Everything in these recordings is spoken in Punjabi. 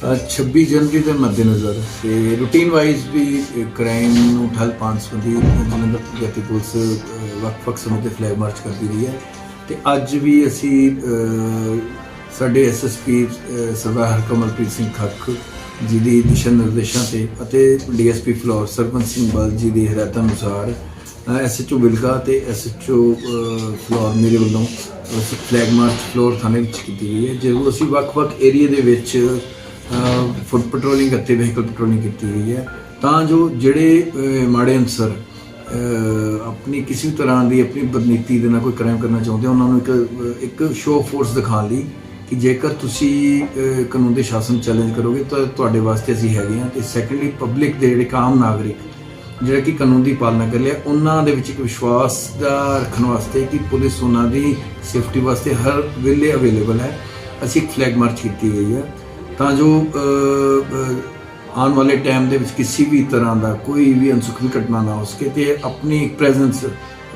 ਅ, 26 ਜਨਵਰੀ ਦੇ ਮੱਦੇਨਜ਼ਰ ਤੇ ਰੂਟੀਨ ਵਾਈਜ਼ ਵੀ ਕ੍ਰਾਈਮ ਨੂੰ ਠੱਲ ਪਾਉਣ ਸੰਬੰਧੀ ਜਲੰਧਰ ਪੰਜਾਬੀ ਪੁਲਿਸ ਅ, ਵੱਖ-ਵੱਖ ਸਮੇਂ ਤੇ ਫਲੈਗ ਮਾਰਚ ਕਰਦੀ ਰਹੀ ਹੈ। ਤੇ ਅੱਜ ਵੀ ਅਸੀਂ ਅ, ਸਾਡੇ ਐਸਐਸਪੀ ਸਰਦਾਰ ਹਰਕਮਲਪ੍ਰੀਤ ਸਿੰਘ ਖੱਖ ਜੀ ਦੀ ਦਿਸ਼ਾ ਨਿਰਦੇਸ਼ਾਂ ਤੇ ਅਤੇ ਡੀਐਸਪੀ ਫਲੋਰ ਸਰਪੰਚ ਸਿੰਘ ਬਲ ਜੀ ਦੀ ਹਦਾਇਤਾਂ ਅਨੁਸਾਰ ਐਸਐਚਓ ਬਿਲਗਾ ਤੇ ਐਸਐਚਓ ਫਲੋਰ ਮੇਰੇ ਵੱਲੋਂ ਫਲੈਗ ਮਾਰਚ ਫਲੋਰ ਥਾਣੇ ਵਿੱਚ ਕੀਤੀ ਗਈ ਹੈ। ਜਦੋਂ ਅਸੀਂ ਵੱਖ-ਵੱਖ ਏਰੀਆ ਦੇ ਵਿੱਚ ਫੁੱਟ ਪੈਟਰੋਲਿੰਗ ਅਤੇ ਵਹੀਕਲ ਪੈਟਰੋਲਿੰਗ ਕੀਤੀ ਗਈ ਹੈ। ਤਾਂ ਜੋ ਜਿਹੜੇ ਮਾੜੇ ਅਨਸਰ ਆਪਣੀ ਕਿਸੇ ਵੀ ਤਰ੍ਹਾਂ ਦੀ ਆਪਣੀ ਬਦਨੀਤੀ ਦੇ ਨਾਲ ਕੋਈ ਕ੍ਰਾਈਮ ਕਰਨਾ ਚਾਹੁੰਦੇ ਉਹਨਾਂ ਨੂੰ ਇੱਕ ਇੱਕ ਸ਼ੋਅ ਫੋਰਸ ਦਿਖਾਉਣ ਲਈ ਕਿ ਜੇਕਰ ਤੁਸੀਂ ਕਾਨੂੰਨ ਦੇ ਸ਼ਾਸਨ ਚੈਲੰਜ ਕਰੋਗੇ ਤਾਂ ਤੁਹਾਡੇ ਵਾਸਤੇ ਅਸੀਂ ਹੈਗੇ ਹਾਂ। ਤੇ ਸੈਕੰਡਲੀ ਪਬਲਿਕ ਦੇ ਜਿਹੜੇ ਆਮ ਨਾਗਰਿਕ, ਜਿਹੜਾ ਕਿ ਕਾਨੂੰਨ ਦੀ ਪਾਲਣਾ ਕਰ ਲਿਆ ਉਹਨਾਂ ਦੇ ਵਿੱਚ ਇੱਕ ਵਿਸ਼ਵਾਸ ਦਾ ਰੱਖਣ ਵਾਸਤੇ ਕਿ ਪੁਲਿਸ ਉਹਨਾਂ ਦੀ ਸੇਫਟੀ ਵਾਸਤੇ ਹਰ ਵੇਲੇ ਅਵੇਲੇਬਲ ਹੈ। ਅਸੀਂ ਇੱਕ ਫਲੈਗ ਮਾਰਚ ਕੀਤੀ ਗਈ ਹੈ। ਤਾਂ ਜੋ ਆਉਣ ਵਾਲੇ ਟਾਈਮ ਦੇ ਵਿੱਚ ਕਿਸੇ ਵੀ ਤਰ੍ਹਾਂ ਦਾ ਕੋਈ ਵੀ ਅਨਸੁਖਵੀ ਘਟਨਾ ਨਾ ਹੋ ਸਕੇ ਤੇ ਆਪਣੀ ਪ੍ਰੈਜ਼ੈਂਸ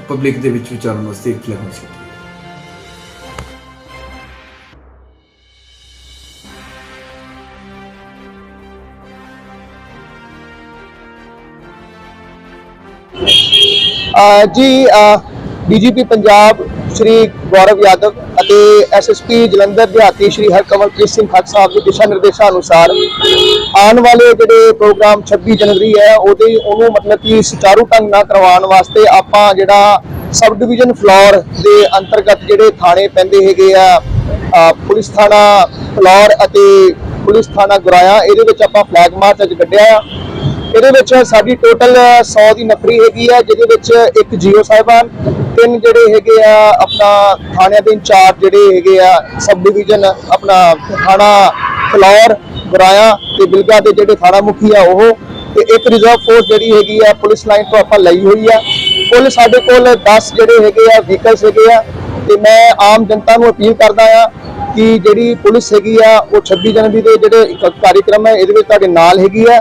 ਪਬਲਿਕ ਦੇ ਵਿੱਚ ਵਿਚਾਰਨ ਵਾਸਤੇ ਇੱਕ ਫਲੈਗ ਮਾਰਚ ਕੀਤੀ ਜੀ ਡੀਜੀਪੀ ਪੰਜਾਬ ਸ਼੍ਰੀ ਗੌਰਵ ਯਾਦਵ ਅਤੇ ਐਸਐਸਪੀ ਜਲੰਧਰ ਦਿਹਾਤੀ ਸ਼੍ਰੀ ਹਰਕਮਲਪ੍ਰੀਤ ਸਿੰਘ ਖੱਟ ਸਾਹਿਬ ਦੇ ਦਿਸ਼ਾ ਨਿਰਦੇਸ਼ਾਂ ਅਨੁਸਾਰ ਆਉਣ ਵਾਲੇ ਜਿਹੜੇ ਪ੍ਰੋਗਰਾਮ 26 ਜਨਵਰੀ ਹੈ, ਉਹਦੇ ਉਹਨੂੰ ਮਤਲਬ ਕਿ ਸੁਚਾਰੂ ਢੰਗ ਨਾਲ ਕਰਵਾਉਣ ਵਾਸਤੇ ਆਪਾਂ ਜਿਹੜਾ ਸਬ ਡਿਵੀਜ਼ਨ ਫਲੋਰ ਦੇ ਅੰਤਰਗਤ ਜਿਹੜੇ ਥਾਣੇ ਪੈਂਦੇ ਹੈਗੇ ਆ ਪੁਲਿਸ ਥਾਣਾ ਫਲੋਰ ਅਤੇ ਪੁਲਿਸ ਥਾਣਾ ਗੁਰਾਇਆ, ਇਹਦੇ ਵਿੱਚ ਆਪਾਂ ਫਲੈਗ ਮਾਰਚ ਅੱਜ ਕੱਢਿਆ ਆ। ਇਹਦੇ ਵਿੱਚ ਸਾਡੀ ਟੋਟਲ 100 ਦੀ ਨਫਰੀ ਹੈਗੀ ਹੈ ਜਿਹਦੇ ਵਿੱਚ ਇੱਕ ਜੀਓ ਸਾਹਿਬਾਨ ਤਿੰਨ ਜਿਹੜੇ ਹੈਗੇ ਆ, ਆਪਣਾ ਥਾਣਿਆਂ ਦੇ ਇੰਚਾਰਜ ਜਿਹੜੇ ਹੈਗੇ ਆ, ਸਬ ਡਿਵੀਜ਼ਨ, ਆਪਣਾ ਥਾਣਾ ਫਲੌਰ ਬਰਾਇਆ ਤੇ ਬਿਲਗਾ ਦੇ ਜਿਹੜੇ ਥਾਣਾ ਮੁਖੀ ਆ ਉਹ। ਤੇ ਇੱਕ ਰਿਜ਼ਰਵ ਫੋਰਸ ਜਿਹੜੀ ਹੈਗੀ ਆ, ਪੁਲਿਸ ਲਾਈਨ ਤੋਂ ਆਪਾਂ ਲਈ ਹੋਈ ਆ। ਕੁੱਲ ਸਾਡੇ ਕੋਲ 10 ਜਿਹੜੇ ਹੈਗੇ ਆ ਵਹੀਕਲਸ ਹੈਗੇ ਆ। ਤੇ ਮੈਂ ਆਮ ਜਨਤਾ ਨੂੰ ਅਪੀਲ ਕਰਦਾ ਆ ਕਿ ਜਿਹੜੀ ਪੁਲਿਸ ਹੈਗੀ ਆ, ਉਹ 26 ਜਨਵਰੀ ਦੇ ਜਿਹੜੇ ਕਾਰਜਕ੍ਰਮ ਹੈ, ਇਹਦੇ ਵਿੱਚ ਤੁਹਾਡੇ ਨਾਲ ਹੈਗੀ ਆ।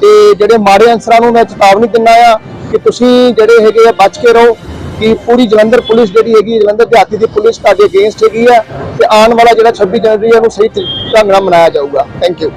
ਤੇ ਜਿਹੜੇ ਮਾੜੇ ਅਨਸਰਾਂ ਨੂੰ ਮੈਂ ਚੇਤਾਵਨੀ ਦਿੰਦਾ ਆ ਕਿ ਤੁਸੀਂ ਜਿਹੜੇ ਹੈਗੇ ਆ, ਬਚ ਕੇ ਰਹੋ। ਕਿ ਪੂਰੀ ਜਲੰਧਰ ਪੁਲਿਸ ਜਿਹੜੀ ਹੈਗੀ ਜਲੰਧਰ ਦਿਹਾਤੀ ਦੀ ਪੁਲਿਸ ਤੁਹਾਡੇ ਅਗੇਂਸਟ ਹੈਗੀ ਆ ਤੇ ਆਉਣ ਵਾਲਾ ਜਿਹੜਾ 26 ਜਨਵਰੀ ਹੈ, ਉਹਨੂੰ ਸਹੀ ਤਰੀਕੇ ਨਾਲ ਮਨਾਇਆ ਜਾਊਗਾ। Thank you